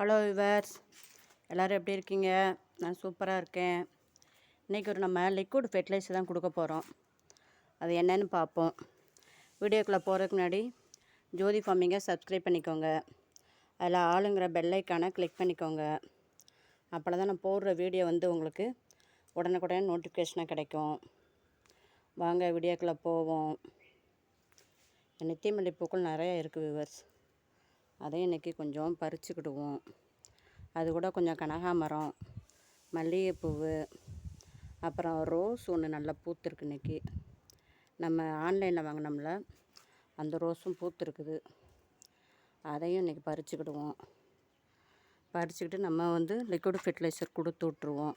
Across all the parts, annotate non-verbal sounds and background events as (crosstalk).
Hello viewers எல்லோரும் எப்படி இருக்கீங்க? நான் சூப்பராக இருக்கேன். இன்றைக்கி ஒரு நம்ம லிக்விட் ஃபெர்டிலைசர் தான் கொடுக்க போகிறோம் அது என்னன்னு பார்ப்போம். வீடியோக்குள்ளே போகிறதுக்கு முன்னாடி ஜோதி ஃபார்மிங்கை சப்ஸ்கிரைப் பண்ணிக்கோங்க. அதில் ஆளுங்கிற பெல்லைக்கான கிளிக் பண்ணிக்கோங்க. அப்போ தான் நான் போடுற வீடியோ வந்து உங்களுக்கு உடனுக்குடனே நோட்டிஃபிகேஷனாக கிடைக்கும். வாங்க வீடியோக்குள்ளே போவோம். நித்தியமல்லி பூக்கள் நிறையா இருக்குது விவர்ஸ் அதையும் இன்றைக்கி கொஞ்சம் பறிச்சுக்கிடுவோம். அது கூட கொஞ்சம் கனகாமரம் மல்லிகைப்பூ அப்புறம் ரோஸ் ஒன்று நல்லா பூத்துருக்கு இன்றைக்கி நம்ம ஆன்லைனில் வாங்கினோம்ல அந்த ரோஸும் பூத்துருக்குது. அதையும் இன்றைக்கி பறிச்சுக்கிடுவோம். பறிச்சுக்கிட்டு நம்ம வந்து லிக்விட் ஃபெர்டிலைசர் கொடுத்து விட்ருவோம்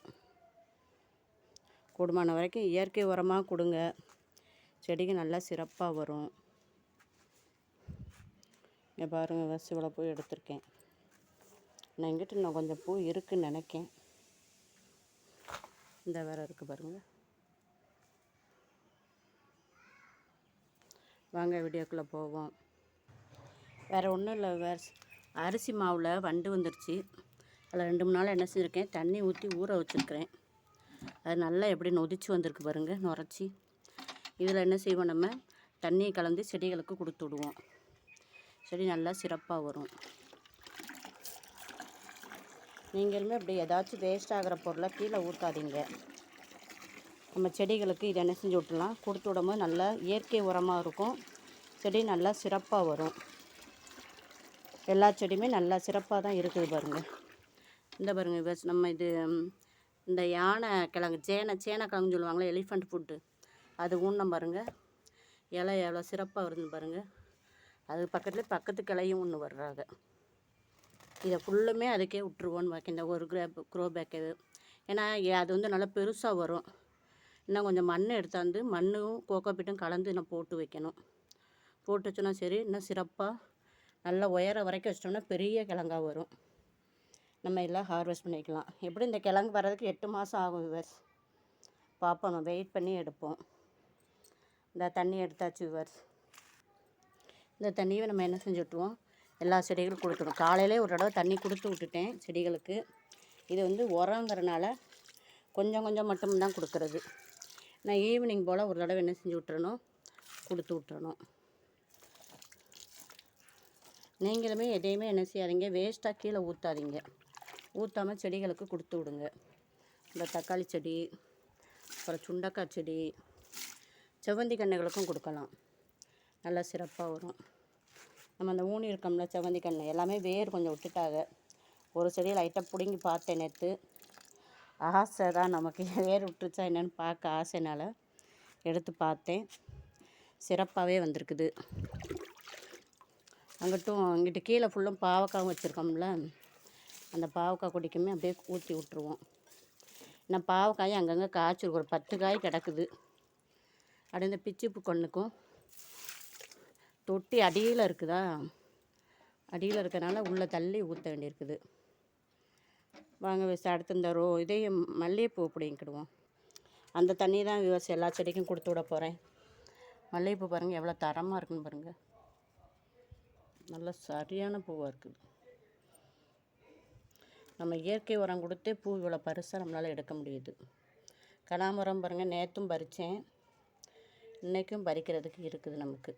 கூடுமான வரைக்கும் இயற்கை உரமாக கொடுங்க. செடிக்கு நல்லா சிறப்பாக வரும். இங்கே பாருங்கள் வசி இவ்வளோ பூ எடுத்திருக்கேன். நான் எங்கிட்ட இன்னும் கொஞ்சம் பூ இருக்குதுன்னு நினைக்கேன். இந்த வேறு இருக்குது பாருங்கள் வாங்க வீடியோக்குள்ளே போவோம். வேறு ஒன்றும் இல்லை வேறு அரிசி மாவில் வண்டு வந்துருச்சு. அதில் ரெண்டு மூணு நாள் என்ன செஞ்சுருக்கேன் தண்ணி ஊற்றி ஊற வச்சுருக்கிறேன். அது நல்லா எப்படி நொதிச்சு வந்திருக்கு பாருங்கள் நுரைச்சி இதில் என்ன செய்வோம் நம்ம தண்ணியை கலந்து செடிகளுக்கு கொடுத்து விடுவோம். செடி நல்லா சிறப்பாக வரும். நீங்களுமே அப்படி ஏதாச்சும் வேஸ்ட் ஆகிற பொருளை கீழே ஊற்றாதீங்க நம்ம செடிகளுக்கு இதை என்ன செஞ்சு விட்டுலாம் கொடுத்து விடும்போது நல்லா இயற்கை உரமாக இருக்கும். செடி நல்லா சிறப்பாக வரும். எல்லா செடியுமே நல்லா சிறப்பாக தான் இருக்குது பாருங்கள் இந்த பாருங்கள் நம்ம இது இந்த யானை கிழங்கு சேனை சேனை கிழங்கு சொல்லுவாங்களே எலிஃபண்ட் ஃபுட்டு அது ஊன்னம் பாருங்கள் இலை எவ்வளோ சிறப்பாக வருதுன்னு பாருங்கள் அது பக்கத்தில் பக்கத்து கிளையும் ஒன்று வர்றாங்க. இதை ஃபுல்லுமே அதுக்கே விட்டுருவோன்னு வைக்க இந்த ஒரு க்ரே க்ரோ பேக்கு ஏன்னா அது வந்து நல்லா பெருசாக வரும். இன்னும் கொஞ்சம் மண் எடுத்தாந்து மண்ணும் கோகோபிட்டும் கலந்து நான் போட்டு வைக்கணும். போட்டு வச்சோன்னா சரி இன்னும் சிறப்பாக நல்லா உயர வரைக்கும் வச்சிட்டோம்னா பெரிய கிழங்கா வரும். நம்ம எல்லாம் ஹார்வெஸ்ட் பண்ணிக்கலாம். எப்படி இந்த கிழங்கு வர்றதுக்கு எட்டு மாதம் ஆகும் விவர்ஸ் பார்ப்போம் வெயிட் பண்ணி எடுப்போம். இந்த தண்ணி எடுத்தாச்சு விவர்ஸ் இந்த தண்ணியை நம்ம என்ன செஞ்சு விட்ருவோம் எல்லா செடிகளுக்கும் கொடுத்துடும் காலையிலே ஒரு தடவை தண்ணி கொடுத்து விட்டுட்டேன் செடிகளுக்கு. இது வந்து உரங்கிறனால கொஞ்சம் கொஞ்சம் மட்டும்தான் கொடுக்குறது. நான் ஈவினிங் போல் ஒரு தடவை என்ன செஞ்சு விட்டுறணும்? கொடுத்து விட்டுறணும். நீங்களுமே எதையுமே என்ன செய்யாதீங்க வேஸ்ட்டாக கீழே ஊற்றாதீங்க ஊற்றாமல் செடிகளுக்கு கொடுத்து விடுங்க. இந்த தக்காளி செடி அப்புறம் சுண்டக்காய் செடி செவ்வந்தி கண்ணுகளுக்கும் கொடுக்கலாம். நல்லா சிறப்பாக வரும். நம்ம அந்த ஊனி இருக்கோம்ல செவந்தி கன்று எல்லாமே வேர் கொஞ்சம் விட்டுட்டாங்க. ஒரு செடியை லைட்டாக பிடுங்கி பார்த்தேன் நேற்று ஆசை தான் நமக்கு (laughs) வேர் விட்டுருச்சா என்னென்னு பார்க்க ஆசைனால் எடுத்து பார்த்தேன். சிறப்பாகவே வந்திருக்குது. அங்கிட்டும் அங்கிட்டு கீழே ஃபுல்லும் பாவக்காய் வச்சுருக்கோம்ல அந்த பாவக்காய் கொடிக்குமே அப்படியே ஊற்றி விட்ருவோம் ஏன்னா பாவக்காயும் அங்கங்கே காய்ச்சிருக்கு. ஒரு பத்து காய் கிடக்குது. அப்படியே இந்த பிச்சிப்பு கொண்ணுக்கும் தொட்டி அடியில் இருக்குதா? அடியில் இருக்கிறனால உள்ளே தள்ளி ஊற்ற வேண்டியிருக்குது. வாங்க விவசாயம் அடுத்து இந்த ரோ இதையும் மல்லிகைப்பூ பிடிங்கிடுவோம் அந்த தண்ணி தான் விவசாயம் எல்லா செடிக்கும் கொடுத்து விட போகிறேன் மல்லிகைப்பூ பாருங்கள் எவ்வளோ தரமாக இருக்குன்னு பாருங்கள் நல்ல சரியான பூவாக இருக்குது. நம்ம இயற்கை உரம் கொடுத்தே பூ இவ்வளோ பரிசாக நம்மளால் எடுக்க முடியுது. கனாமரம் பாருங்கள் நேற்றும் பறித்தேன் இன்றைக்கும் பறிக்கிறதுக்கு இருக்குது நமக்கு.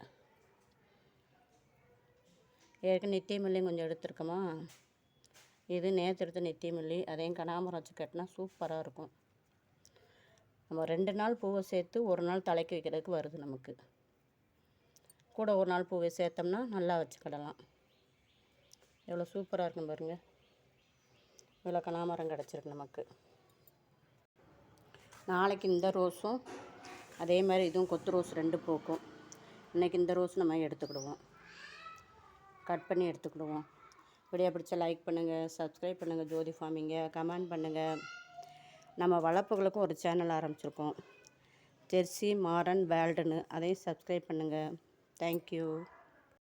ஏற்கனவே நித்திய மல்லியும் கொஞ்சம் எடுத்துருக்கோமா? இது நேற்று எடுத்த நித்திய மல்லி அதையும் கனாமரம் வச்சு கட்டினா சூப்பராக இருக்கும். நம்ம ரெண்டு நாள் பூவை சேர்த்து ஒரு நாள் தலைக்கு வைக்கிறதுக்கு வருது நமக்கு. கூட ஒரு நாள் பூவை சேர்த்தோம்னா நல்லா வச்சுக்கிடலாம். எவ்வளோ சூப்பராக இருக்கும் பாருங்கள் இவ்வளோ கனாமரம் கிடச்சிருக்கு நமக்கு. நாளைக்கு இந்த ரோஸும் அதே மாதிரி இதுவும் கொத்து ரோஸ் ரெண்டு பூக்கும். இன்றைக்கி இந்த ரோஸ் நம்ம எடுத்துக்கிடுவோம். கட் பண்ணி எடுத்துக்கிடுவோம். வீடியோ பிடிச்சா லைக் பண்ணுங்கள் சப்ஸ்கிரைப் பண்ணுங்கள் ஜோதி ஃபார்மிங்க கமெண்ட் பண்ணுங்கள் நம்ம வளர்ப்புகளுக்கும் ஒரு சேனல் ஆரம்பிச்சிருக்கோம். ஜெர்சி மாரன் வேல்டுன்னு அதையும் சப்ஸ்கிரைப் பண்ணுங்கள் தேங்க்யூ